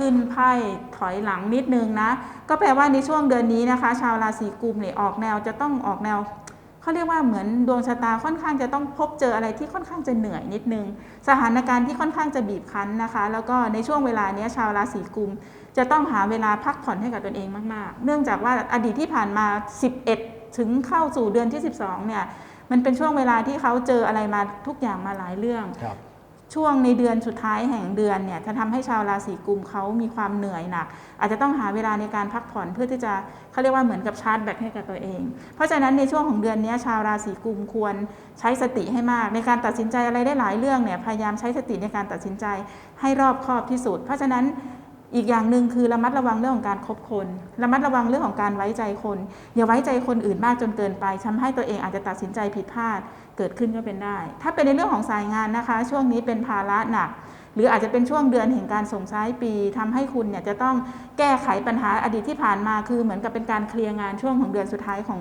ขึ้นไพ่ถอยหลังนิดนึงนะ ก็แปลว่าในช่วงเดือนนี้นะคะ ชาวราศีกุมเนี่ยออกแนวจะต้องออกแนวเขาเรียกว่าเหมือนดวงชะตาค่อนข้างจะต้องพบเจออะไรที่ค่อนข้างจะเหนื่อยนิดนึง สถานการณ์ที่ค่อนข้างจะบีบคั้นนะคะ แล้วก็ในช่วงเวลานี้ชาวราศีกุม จะต้องหาเวลาพักผ่อนให้กับตนเองมากๆ เนื่องจากว่าอดีตที่ผ่านมา 11 ถึงเข้าสู่เดือนที่ 12 เนี่ยมันเป็นช่วงเวลาที่เขาเจออะไรมาทุกอย่างมาหลายเรื่อง ช่วงในเดือนสุดท้ายแห่งเดือนเนี่ยจะทำให้ชาวราศีกุมเขามีความเหนื่อยหนัก อาจจะต้องหาเวลาในการพักผ่อนเพื่อที่จะเขาเรียกว่าเหมือนกับชาร์จแบตให้กับตัวเอง เพราะฉะนั้นในช่วงของเดือนนี้ชาวราศีกุมควรใช้สติให้มาก ในการตัดสินใจอะไรได้หลายเรื่องเนี่ยพยายามใช้สติในการตัดสินใจให้รอบคอบที่สุด เพราะฉะนั้น อีกอย่างหนึ่งคือระมัดระวังเรื่องของการคบคน ระมัดระวังเรื่องของการไว้ใจคน อย่าไว้ใจคนอื่นมากจนเกินไปทำให้ตัวเองอาจจะตัดสินใจผิดพลาดเกิดขึ้นก็เป็นได้ ถ้าเป็นในเรื่องของสายงานนะคะ ช่วงนี้เป็นภาระหนัก หรืออาจจะเป็นช่วงเดือนแห่งการส่งท้ายปีทำให้คุณเนี่ยจะต้องแก้ไขปัญหาอดีตที่ผ่านมาคือเหมือนกับเป็นการเคลียร์งานช่วงของเดือนสุดท้ายของ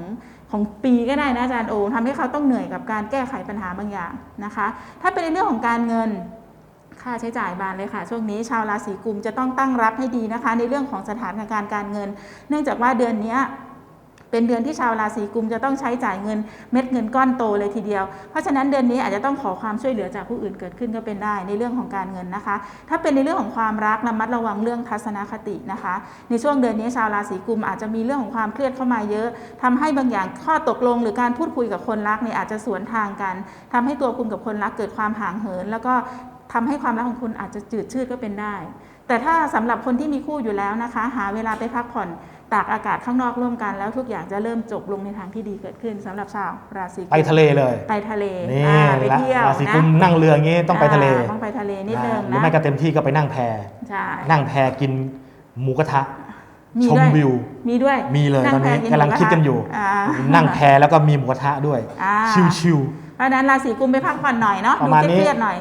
ของปีก็ได้นะอาจารย์โอทำให้เขาต้องเหนื่อยกับการแก้ไขปัญหาบางอย่างนะคะ ถ้าเป็นในเรื่องของการเงิน ค่าใช้จ่ายบานเลยค่ะ ช่วงนี้ชาวราศีกุมจะต้องตั้งรับให้ดีนะคะ ในเรื่องของสถานการณ์การเงิน เนื่องจากว่าเดือนนี้เป็นเดือนที่ชาวราศีกุมจะต้องใช้จ่ายเงินเม็ดเงินก้อนโตเลยทีเดียว เพราะฉะนั้นเดือนนี้อาจจะต้องขอความช่วยเหลือจากผู้อื่นเกิดขึ้นก็เป็นได้ในเรื่องของการเงินนะคะ ถ้าเป็นในเรื่องของความรักระมัดระวังเรื่องทัศนคตินะคะ ในช่วงเดือนนี้ชาวราศีกุมอาจจะมีเรื่องของความเครียดเข้ามาเยอะทำให้บางอย่างข้อตกลง หรือการพูดคุยกับคนรักเนี่ยอาจจะสวนทางกันทำให้ตัวคุณกับคนรักเกิดความห่างเหิน แล้วก็ ทำให้ความรักของคุณอาจจะจืดชืดก็เป็นได้ แต่ถ้าสำหรับคนที่มีคู่อยู่แล้วนะคะ หาเวลาไปพักผ่อนตากอากาศข้างนอกร่วมกันแล้วทุกอย่างจะเริ่มจบลงในทางที่ดีเกิดขึ้นสำหรับชาวราศีกุมไปทะเลเลยไปทะเลนี่อ่าไปเที่ยวราศีนะกุมนั่งเรืออย่างงี้ต้องไปทะเลอ่าต้องไปทะเลนิดนึงหรือนะไม่ก็เต็มที่ก็ไปนั่งแพใช่นั่งแพกินหมูกระทะมีชมด้วยวิว มีด้วย มีเลยงตอนนี้แพกำลังคิดกันอยู่อ่านั่งแพแล้วก็มีหมูกระทะด้วยอ่าชิวเพราะฉะนั้นราศีกุมไปพักผ่อนหน่อยเนาะประดูมาณนี้เครียดๆหน่อย